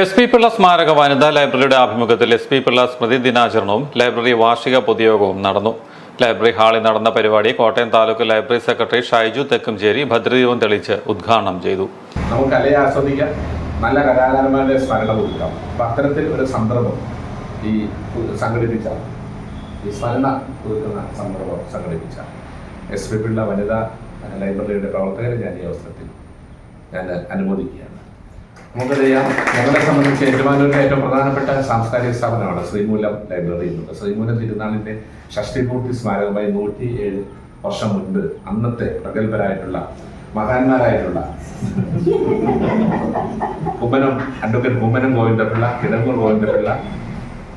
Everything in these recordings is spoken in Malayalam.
എസ് പി പിള്ള സ്മാരക വനിതാ ലൈബ്രറിയുടെ ആഭിമുഖ്യത്തിൽ എസ് പി പിള്ള സ്മൃതി ദിനാചരണവും ലൈബ്രറി വാർഷിക പൊതുയോഗവും നടന്നു. ലൈബ്രറി ഹാളിൽ നടന്ന പരിപാടി കോട്ടയം താലൂക്ക് ലൈബ്രറി സെക്രട്ടറി ഷൈജു തെക്കുംചേരി ഭദ്രദീപം തെളിച്ച് ഉദ്ഘാടനം ചെയ്തു. നമുക്ക് കലയെ ആസ്വദിക്കാം. നല്ല കലാകാരന്മാരുടെ സ്മരണ കൊടുക്കാം അപ്പം അത്തരത്തിൽ ഒരു സന്ദർഭം ഈ സംഘടിപ്പിച്ച ഈ സ്മരണ കൊടുക്കുന്ന സന്ദർഭം സംഘടിപ്പിച്ച എസ് പി പിള്ള വനിതാ ലൈബ്രറിയുടെ പ്രവർത്തകരെ ഞാൻ ഈ അവസരത്തിൽ ഞാൻ അനുമോദിക്കുകയാണ്. നമുക്കറിയാം ഞങ്ങളെ സംബന്ധിച്ച് ഏറ്റുമാനൂരിലെ ഏറ്റവും പ്രധാനപ്പെട്ട സാംസ്കാരിക സ്ഥാപനമാണ് ശ്രീമൂലം ലൈബ്രറി എന്നുള്ളത് ശ്രീമൂലം തിരുനാളിന്റെ ഷഷ്ടിപൂർത്തി സ്മാരകമായി നൂറ്റി ഏഴ് വർഷം മുൻപ് അന്നത്തെ പ്രഗത്ഭരായിട്ടുള്ള മഹാന്മാരായിട്ടുള്ള കുമ്മനം അഡ്വക്കേറ്റ് കുമ്മനം ഗോവിന്ദപിള്ള കിടങ്ങൂർ ഗോവിന്ദപിള്ള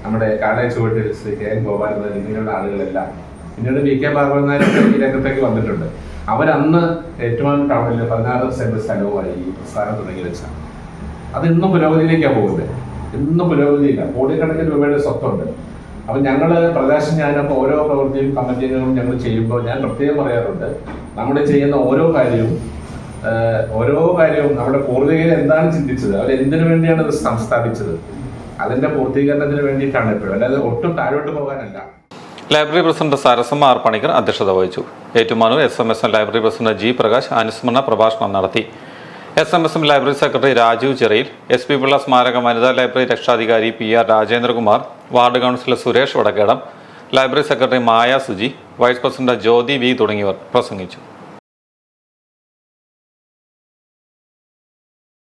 നമ്മുടെ കാളയ ചുവട്ടിൽ ശ്രീ കെ എൻ ഗോപാലൻ ഇങ്ങനെയുള്ള ആളുകളെല്ലാം പിന്നീട് വി കെ ഭാഗവനാഥൻ ഈ രംഗത്തേക്ക് വന്നിട്ടുണ്ട്. അവരന്ന് ഏറ്റുമാനൂർ ടൗണിൽ പതിനാറ് സെന്റ് സ്ഥലവുമായി ഈ പ്രസ്ഥാനം തുടങ്ങി വെച്ചാണ്. അത് ഇന്നും പുരോഗതിയിലേക്കാണ് പോകുന്നത്. ഇന്നും പുരോഗതിയില്ല. കോടിക്കണക്കിന് രൂപയുടെ സ്വത്തുണ്ട്. അപ്പം ഞങ്ങൾ പ്രകാശം ഞാനപ്പോൾ ഓരോ പ്രവൃത്തിയും കമ്മിറ്റികളും ഞങ്ങൾ ചെയ്യുമ്പോൾ ഞാൻ പ്രത്യേകം പറയാറുണ്ട്. നമ്മൾ ചെയ്യുന്ന ഓരോ കാര്യവും ഓരോ കാര്യവും നമ്മുടെ പൂർവികർ എന്താണ് ചിന്തിച്ചത്? അവർ എന്തിനു വേണ്ടിയാണ് ഇത് സംസ്ഥാപിച്ചത്? അതിന്റെ പൂർത്തീകരണത്തിന് വേണ്ടിയിട്ടാണ് എപ്പോഴും അല്ലാതെ ഒട്ടും താഴോട്ട് പോകാനല്ല. Library president Sarasamma R Panicker അധ്യക്ഷത വഹിച്ചു. Ettumanoor S M S library president G Prakash അനുസ്മരണ പ്രഭാഷണം നടത്തി. S M S M library secretary Rajeev Cheriyil S P Pillai സ്മാരക വനിതാ ലൈബ്രറി രക്ഷാധികാരി P R Rajendrakumar ward councillor Suresh Vadakkedam library secretary Maya Suji vice president Jyothi V തുടങ്ങിയവർ പ്രസംഗിച്ചു.